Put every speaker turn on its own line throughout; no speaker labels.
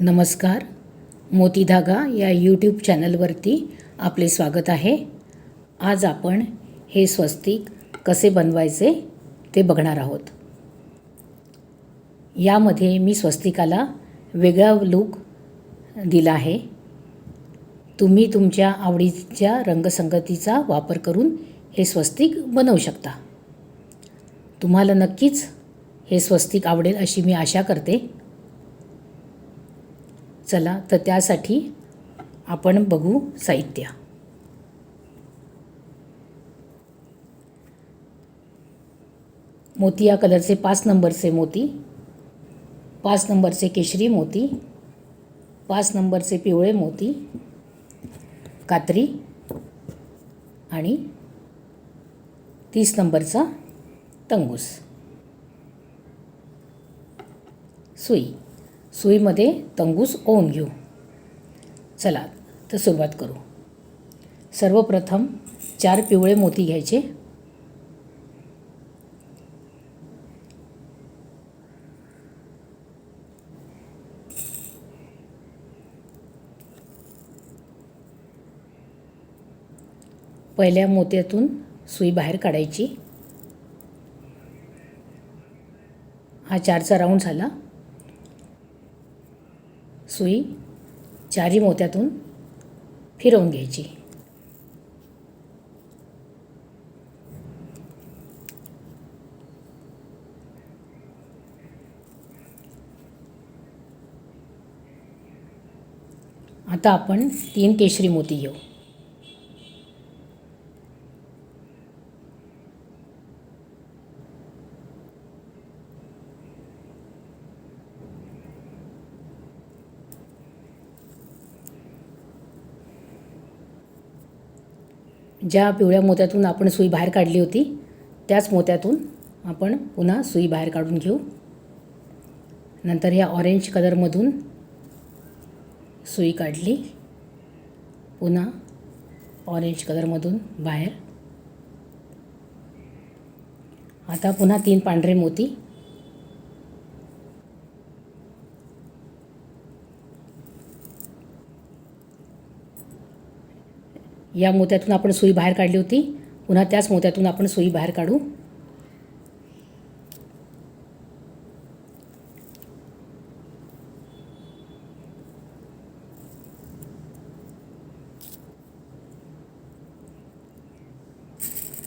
नमस्कार. मोती धागा या यूट्यूब चॅनलवरती आपले स्वागत आहे. आज आपण हे स्वस्तिक कसे बनवायचे ते बघणार आहोत. यामध्ये मी स्वस्तिकाला वेगळा लूक दिला आहे. तुम्ही तुमच्या आवडीच्या रंगसंगतीचा वापर करून हे स्वस्तिक बनवू शकता. तुम्हाला नक्कीच हे स्वस्तिक आवडेल अशी मी आशा करते. चला तर त्यासाठी आपण बघू साहित्य. मोती या कलरचे पाच नंबरचे मोती पाच नंबरचे केशरी मोती पाच नंबरचे पिवळे मोती कात्री आणि तीस नंबरचा तंगूस. सुई. सुईमध्ये तंगूस ओवून घेऊ. चला तर सुरुवात करू. सर्वप्रथम चार पिवळे मोती घ्यायचे. पहिल्या मोत्यातून सुई बाहेर काढायची. हा चारचा राऊंड झाला. सुई चारी मोत्यातून फिरवून घ्यायची. आता आपण तीन केशरी मोती घेऊ. ज्या पिवळ्या मोत्यातून आपण सुई बाहेर काढली होती त्याच मोत्यातून आपण पुन्हा सुई बाहेर काढून घेऊ. नंतर ह्या ऑरेंज कलरमधून सुई काढली. पुन्हा ऑरेंज कलरमधून बाहेर. आता पुन्हा तीन पांढरे मोती या मोत्यातून आपण सुई बाहेर काढली होती. पुन्हा त्याच मोत्यातून आपण सुई बाहेर काढू.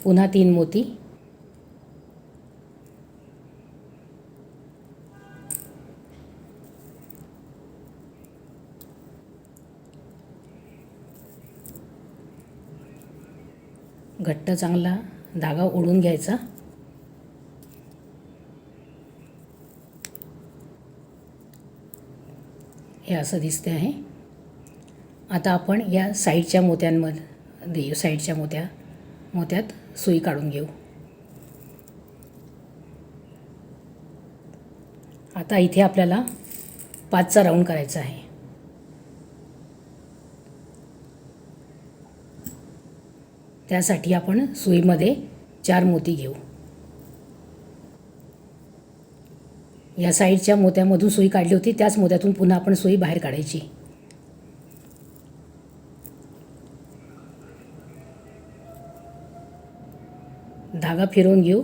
पुन्हा तीन मोती. घट्ट चांगला धागा ओढून घ्यायचा. हे असं दिसते आहे. आता आपण या साईडच्या मोत्यांमध्ये साईडच्या मोत्या मोत्यात सुई काढून घेऊ. आता इथे आपल्याला पाचचा राऊंड करायचा आहे. त्यासाठी आपण सुईमध्ये चार मोती घेऊ. या साईडच्या मोत्यामधून सुई काढली होती त्याच मोत्यातून पुन्हा आपण सुई बाहेर काढायची. धागा फिरवून घेऊ.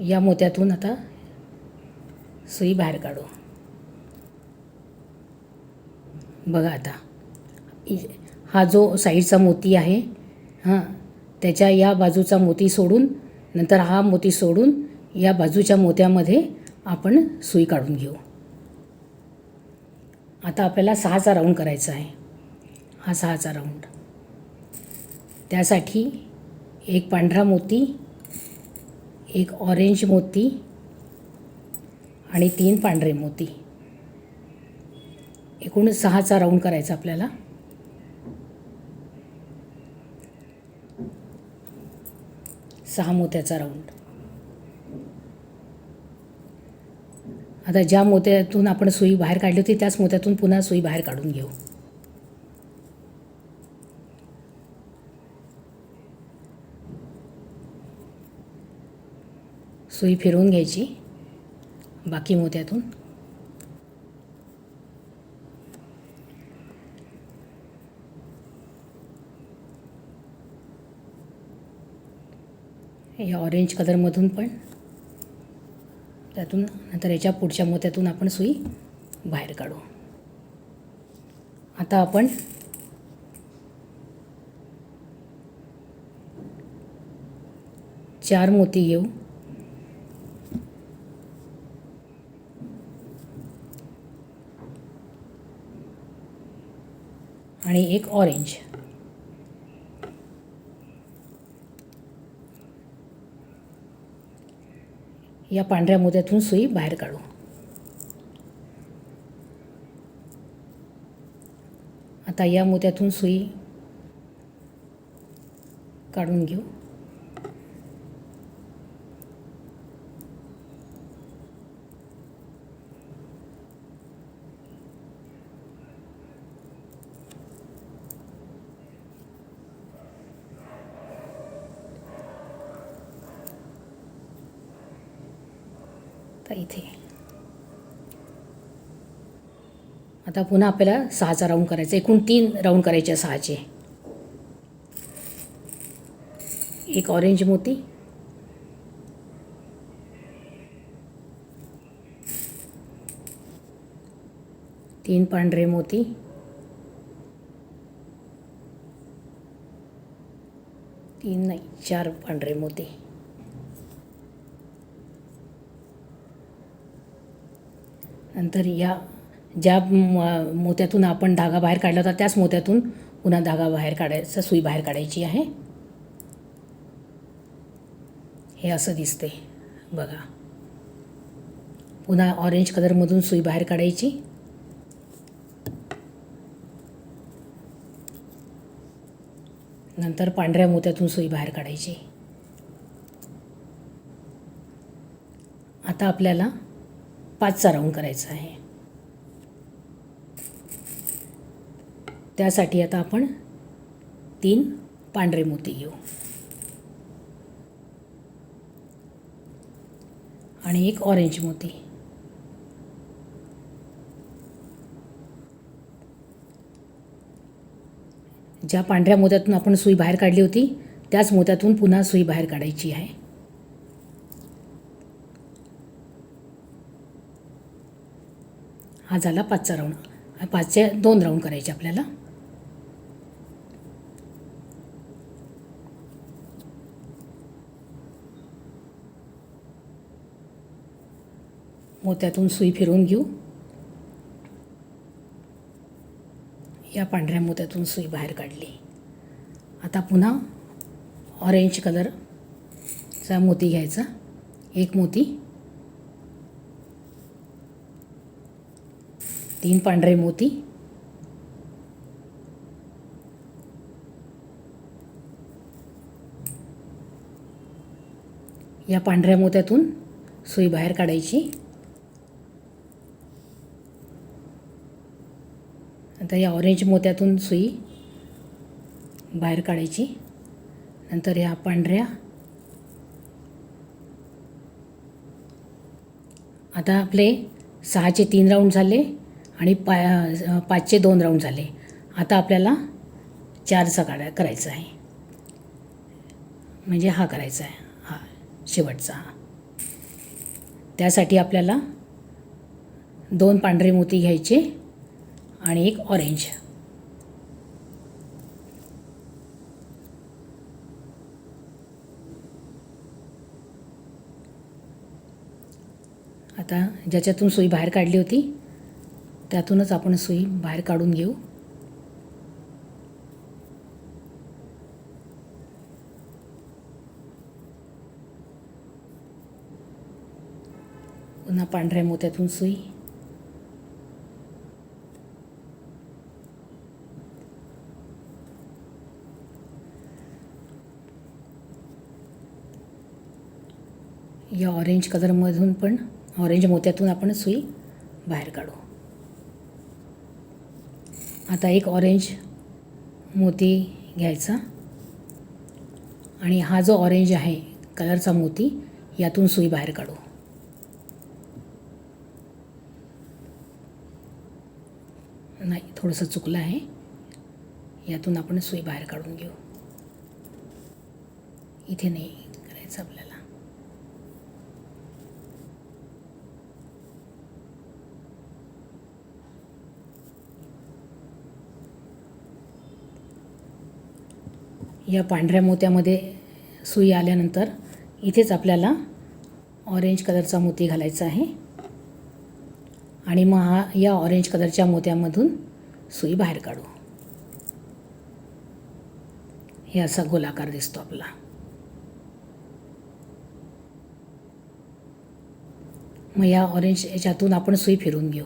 या मोत्यातून आता सुई बाहेर काढू. बघा आता. हा जो साईडचा मोती आहे हां त्याच्या या बाजूचा मोती सोडून नंतर हा मोती सोडून या बाजूच्या मोत्यामध्ये आपण सुई काढून घेऊ. आता आपल्याला सहाचा राऊंड करायचा आहे. हा सहाचा राऊंड. त्यासाठी एक पांढरा मोती एक ऑरेंज मोती आणि तीन पांढरे मोती. एकूण सहाचा राऊंड करायचा आपल्याला. सहा मोत्याचा राऊंड आता ज्या मोत्यातून आपण सुई बाहेर काढली होती त्याच मोत्यातून पुन्हा सुई बाहेर काढून घेऊ. सुई फिरवून घ्यायची बाकी मोत्यातून. या ऑरेंज कलरमधून पण. त्यातून नंतर याच्या पुढच्या मोत्यातून आपण सुई बाहेर काढू. आता आपण चार मोती घेऊ. आणि एक ऑरेंज या पांढऱ्या मोत्यातून सुई बाहेर काढू. आता या मोत्यातून सुई काढून घेऊ. तर इथे? आता पुन्हा आपल्याला सहाचा राऊंड करायचा. एकूण तीन राऊंड करायचे सहाचे एक ऑरेंज मोती. तीन पांढरे मोती. तीन नाही चार पांढरे मोती. नंतर या ज्या म- मोत्यातून आपण धागा बाहेर काढला होता त्याच मोत्यातून पुन्हा धागा बाहेर काढायचा सुई बाहेर काढायची आहे. हे असं दिसते बघा. पुन्हा ऑरेंज कलरमधून सुई बाहेर काढायची. नंतर पांढऱ्या मोत्यातून सुई बाहेर काढायची. आता आपल्याला पाचचा राऊंड करायचा आहे. त्यासाठी आता आपण तीन पांढरे मोती घेऊ. आणि एक ऑरेंज मोती. ज्या पांढऱ्या मोत्यातून आपण सुई बाहेर काढली होती त्याच मोत्यातून पुन्हा सुई बाहेर काढायची आहे. हा झाला पाचचा राऊंड पाचचे दोन राऊंड करायचे आपल्याला. मोत्यातून सुई फिरवून घेऊ. या पांढऱ्या मोत्यातून सुई बाहेर काढली. आता पुन्हा ऑरेंज कलरचा मोती घ्यायचा. एक मोती. तीन पांढरे मोती. या पांढऱ्या मोत्यातून सुई बाहेर काढायची. आता या ऑरेंज मोत्यातून सुई बाहेर काढायची. नंतर या पांढऱ्या. आता आपले सहाचे तीन राऊंड झाले. आणि पा पाचचे दोन राऊंड झाले. आता आपल्याला चारचा काढा करायचा आहे. म्हणजे हा करायचा आहे. हा शेवटचा. हा त्यासाठी आपल्याला दोन पांढरे मोती घ्यायचे आणि एक ऑरेंज आता ज्याच्यातून सुई बाहेर काढली होती त्यातूनच आपण सुई बाहेर काढून घेऊ. पुन्हा पांढऱ्या मोत्यातून सुई. या ऑरेंज कलरमधून पण ऑरेंज मोत्यातून आपण सुई बाहेर काढू. आता एक ऑरेंज मोती घ्यायचा. आणि हा जो ऑरेंज आहे कलरचा मोती यातून सुई बाहेर काढू. नाही थोडंसं चुकलं आहे. यातून आपण सुई बाहेर काढून घेऊ. इथे नाही करायचं आपल्याला. या पांढऱ्या मोत्यामध्ये सुई आल्यानंतर इथेच आपल्याला ऑरेंज कलरचा मोती घालायचा आहे. आणि मग हा या ऑरेंज कलरच्या मोत्यामधून सुई बाहेर काढू. हे असा गोलाकार दिसतो आपला. मग या ऑरेंज याच्यातून आपण सुई फिरून घेऊ.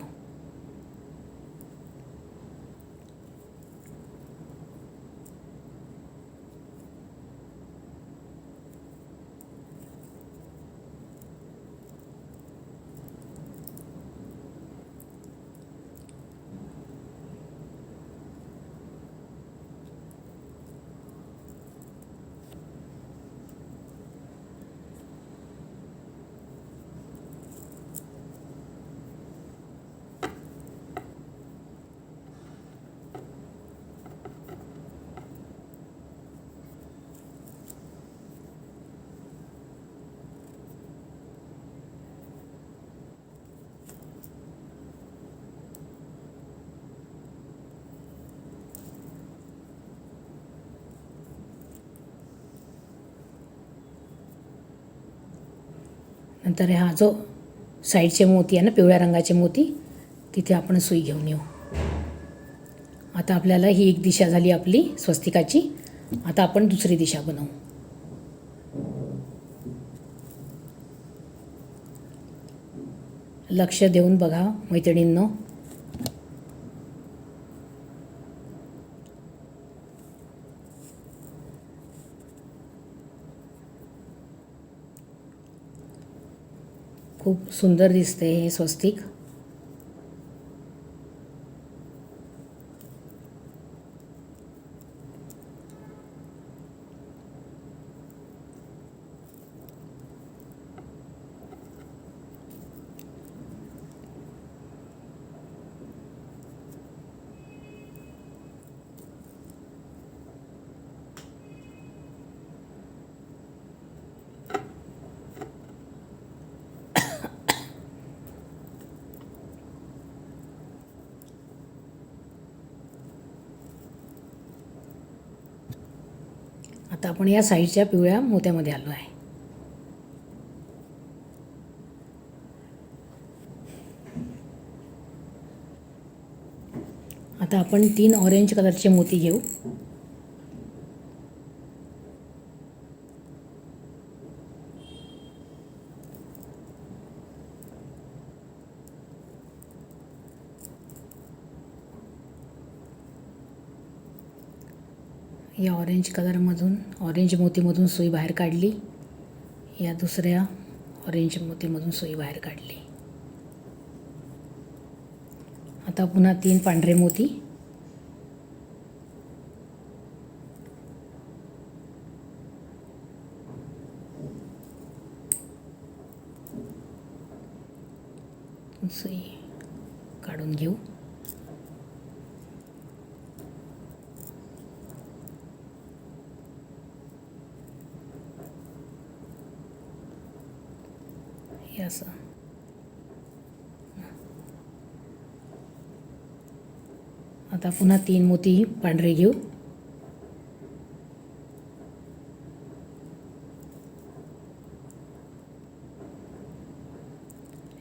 नंतर हा जो साईडचे मोती आहे ना पिवळ्या रंगाचे मोती तिथे आपण सुई घेऊन येऊ. आता आपल्याला ही एक दिशा झाली आपली स्वस्तिकाची. आता आपण दुसरी दिशा बनवू. लक्ष देऊन बघा मैत्रिणींनो. सुंदर दिसते हे स्वस्तिक. आता आपण या साईडच्या पिवळ्या मोत्यामध्ये आलो आहे. आता आपण तीन ऑरेंज कलरचे मोती घेऊ. या ऑरेंज कलरमधून ऑरेंज मोतीमधून सुई बाहेर काढली. या दुसऱ्या ऑरेंज मोतीमधून सुई बाहेर काढली. आता पुन्हा तीन पांढरे मोती. सुई काढून घेऊ हे असं आता पुन्हा तीन मोती पांढरे घेऊ.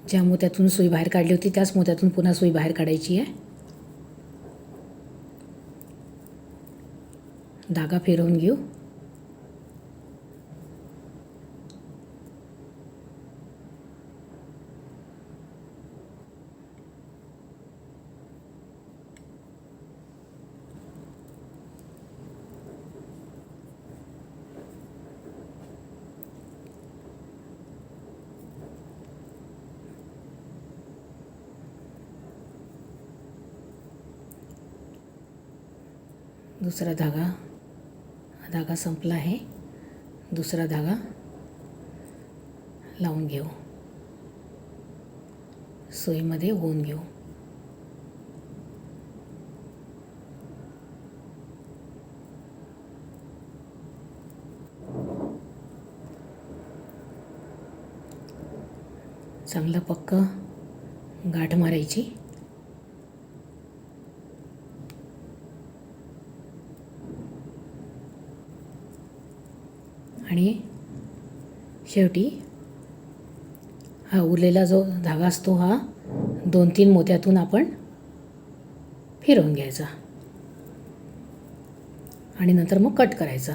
ज्या मोत्यातून सुई बाहेर काढली होती त्याच मोत्यातून पुन्हा सुई बाहेर काढायची आहे. धागा फिरवून घेऊ. दुसरा धागा. हा धागा संपला आहे. दुसरा धागा लावून घेऊ. सोयीमध्ये होऊन घेऊ. चांगलं पक्क गाठ मारायची. आणि शेवटी हा उरलेला जो धागा असतो हा दोन तीन मोत्यातून आपण फिरवून घ्यायचा. आणि नंतर मग कट करायचा.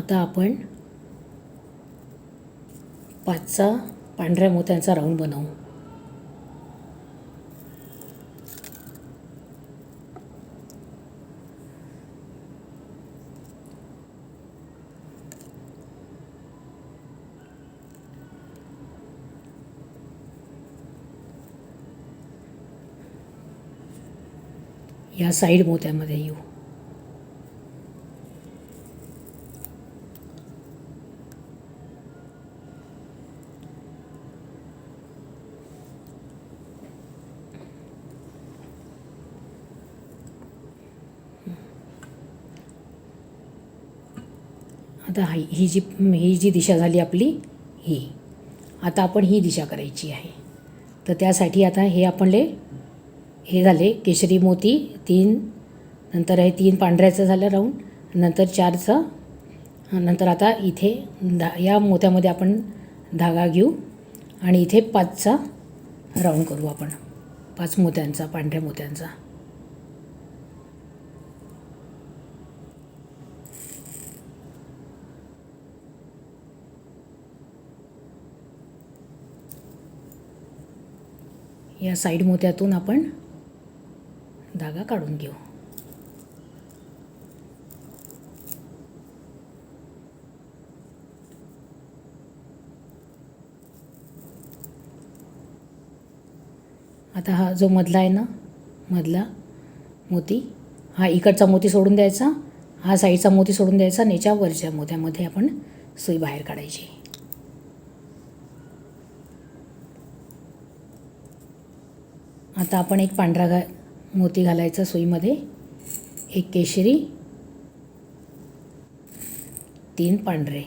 आता आपण पाचचा पांढऱ्या मोत्यांचा राऊंड बनवू. या साईड मोत्यामध्ये येऊ. आता ही ही जी ही जी दिशा झाली आपली ही. आता आपण ही दिशा करायची आहे. तर त्यासाठी आता हे आपणले हे झाले केशरी मोती तीन. नंतर हे तीन पांढऱ्याचं झालं राऊंड. नंतर चारचं. नंतर आता इथे धा या मोत्यामध्ये आपण धागा घेऊ. आणि इथे पाचचा राऊंड करू आपण. पाच मोत्यांचा पांढऱ्या मोत्यांचा. या साईड मोत्यातून आपण धागा काढून घेऊ. आता हा जो मधला आहे ना मधला मोती हा इकडचा मोती सोडून द्यायचा हा साईडचा मोती सोडून द्यायचा आणि याच्या वरच्या मोत्यामध्ये आपण सुई बाहेर काढायची. आता आपण एक पांढरा घा मोती घालायचा सुईमध्ये. एक केशरी. तीन पांढरे.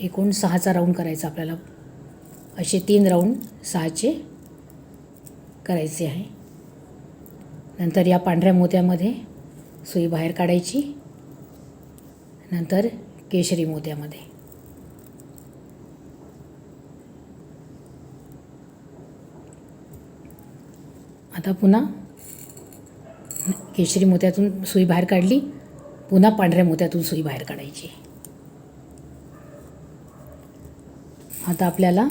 एकूण सहाचा राऊंड करायचा आपल्याला. असे तीन राऊंड सहाचे करायचे आहे. नंतर या पांढऱ्या मोत्यामध्ये सुई बाहेर काढायची. नंतर केशरी मोत्यामध्ये. आता पुन्हा केशरी मोत्यातून सुई बाहेर काढली. पुन्हा पांढऱ्या मोत्यातून सुई बाहेर काढायची. आता आपल्याला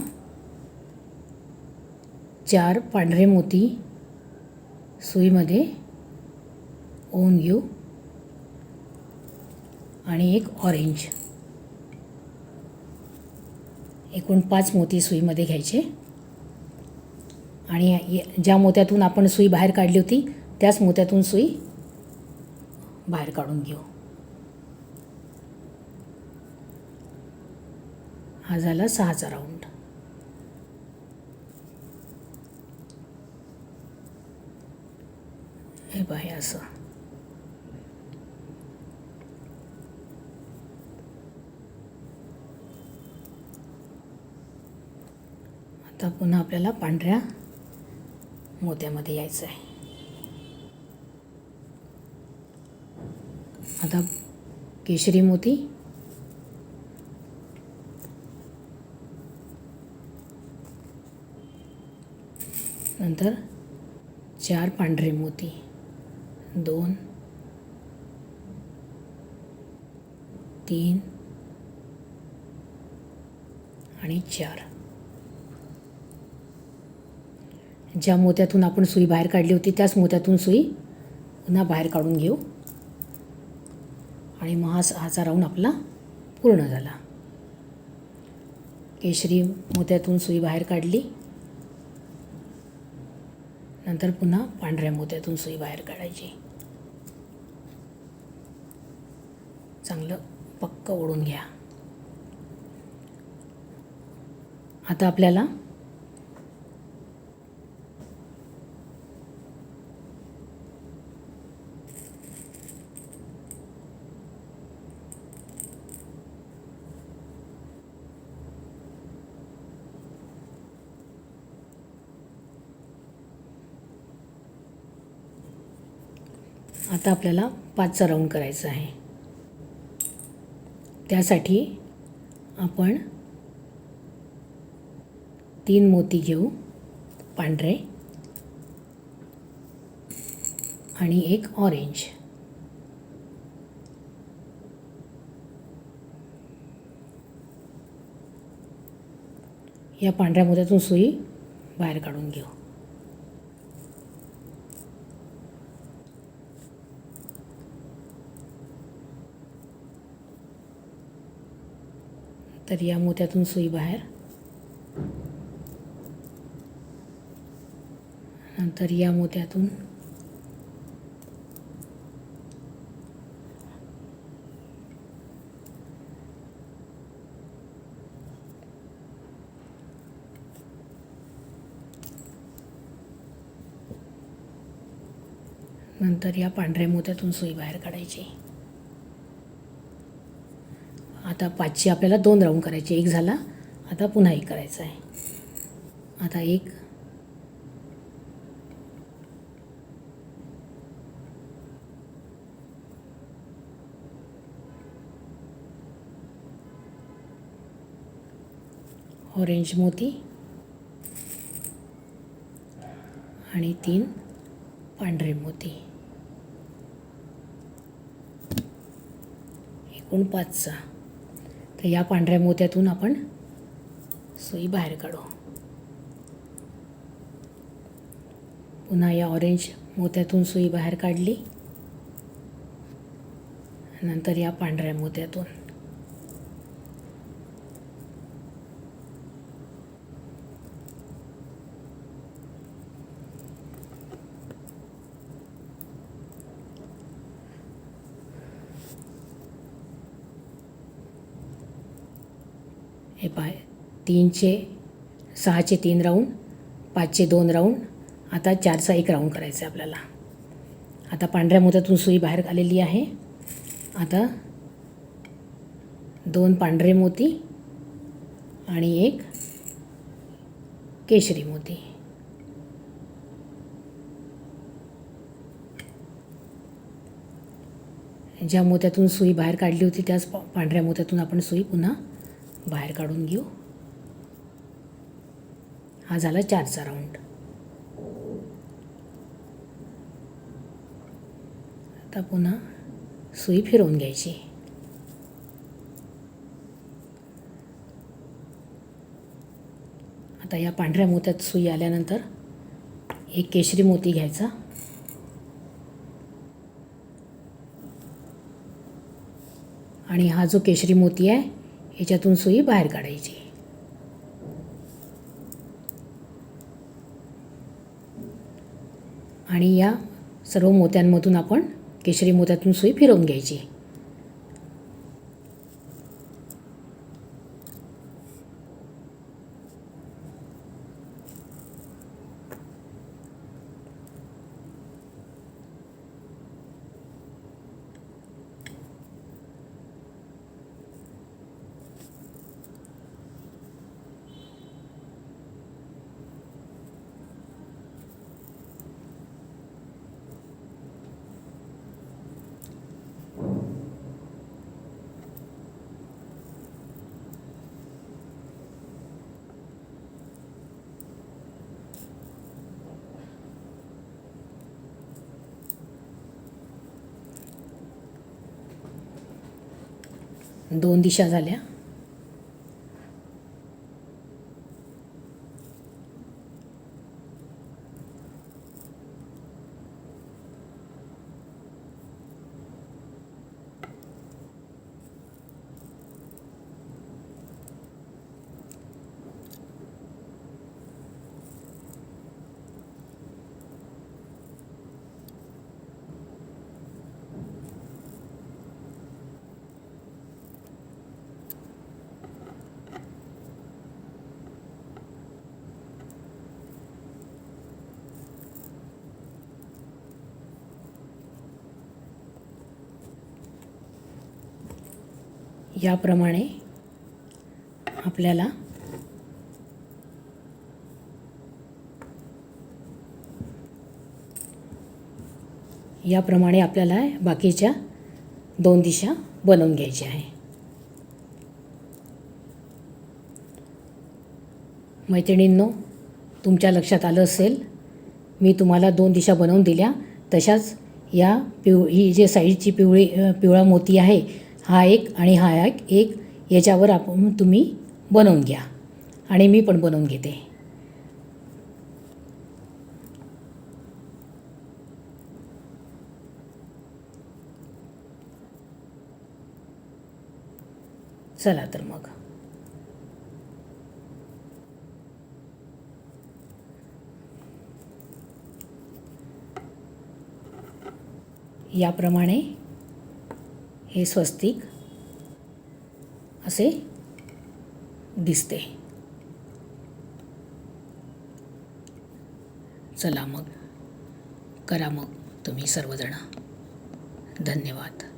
चार पांढरे मोती सुईमध्ये ओवून घेऊ. आणि एक ऑरेंज एकूण पाच मोती सुईमध्ये घ्यायचे. आणि ज्या मोत्यातून आपण सुई बाहेर काढली होती त्याच मोत्यातून सुई बाहेर काढून घेऊ. हा झाला सहाचा राऊंड हे बाहे असं. आता पुन्हा आपल्याला पांढऱ्या मोत्यामध्ये यायचं आहे. आता केशरी मोती. नंतर चार पांढरे मोती. दोन तीन आणि चार. ज्या मोत्यातून आपण सुई बाहेर काढली होती त्याच मोत्यातून सुई पुन्हा बाहेर काढून घेऊ. आणि मग हाचा राऊंड आपला पूर्ण झाला. केशरी मोत्यातून सुई बाहेर काढली. नंतर पुन्हा पांढऱ्या मोत्यातून सुई बाहेर काढायची. चांगलं पक्क ओढून घ्या. आता आपल्याला आता आपल्याला पाचचा राऊंड करायचा आहे. त्यासाठी आपण तीन मोती घेऊ पांढरे आणि एक ऑरेंज या पांढऱ्या मोत्यातून सुई बाहेर काढून घेऊ. तर या मोत्यातून सुई बाहेर. नंतर या मोत्यातून नंतर या पांढऱ्या मोत्यातून सुई बाहेर काढायची. आता पाचशे आपल्याला दोन राऊंड करायचे. एक झाला आता पुन्हा एक करायचं आहे. आता एक. ऑरेंज मोती. आणि तीन पांढरे मोती. एकूण पाचचा. तर या पांढऱ्या मोत्यातून आपण सुई बाहेर काढू. पुन्हा या ऑरेंज मोत्यातून सुई बाहेर काढली. नंतर या पांढऱ्या मोत्यातून हे पाय तीनशे सहाचे तीन राऊंड पाचचे दोन राऊंड आता चारचा एक राऊंड करायचा आहे आपल्याला. आता पांढऱ्या मोत्यातून सुई बाहेर आलेली आहे. आता दोन पांढरे मोती आणि एक केशरी मोती. ज्या मोत्यातून सुई बाहेर काढली होती त्याच पांढऱ्या मोत्यातून आपण सुई पुन्हा बाहेर काढून घेऊ. हा झाला चारचा राऊंड आता पुन्हा सुई फिरवून घ्यायची. आता या पांढऱ्या मोत्यात सुई आल्यानंतर एक केशरी मोती घ्यायचा. आणि हा जो केशरी मोती आहे ह्याच्यातून सुई बाहेर काढायची. आणि या सर्व मोत्यांमधून आपण केशरी मोत्यातून सुई फिरवून घ्यायची. दोन दिशा झाल्या. याप्रमाणे आपल्याला याप्रमाणे आपल्याला बाकीच्या दोन दिशा बनवून घ्यायच्या आहे. मैत्रिणींनो तुमच्या लक्षात आलं असेल मी तुम्हाला दोन दिशा बनवून दिल्या. तशाच या पिव ही जे साईडची पिवळी पिवळा मोती आहे हा एक आणि हा एक एक याच्यावर आपण तुम्ही बनवून घ्या. आणि मी पण बनवून घेते. चला तर मग. याप्रमाणे हे स्वस्तिक असे दिसते. चला मग करा मग तुम्ही सर्वजण. धन्यवाद.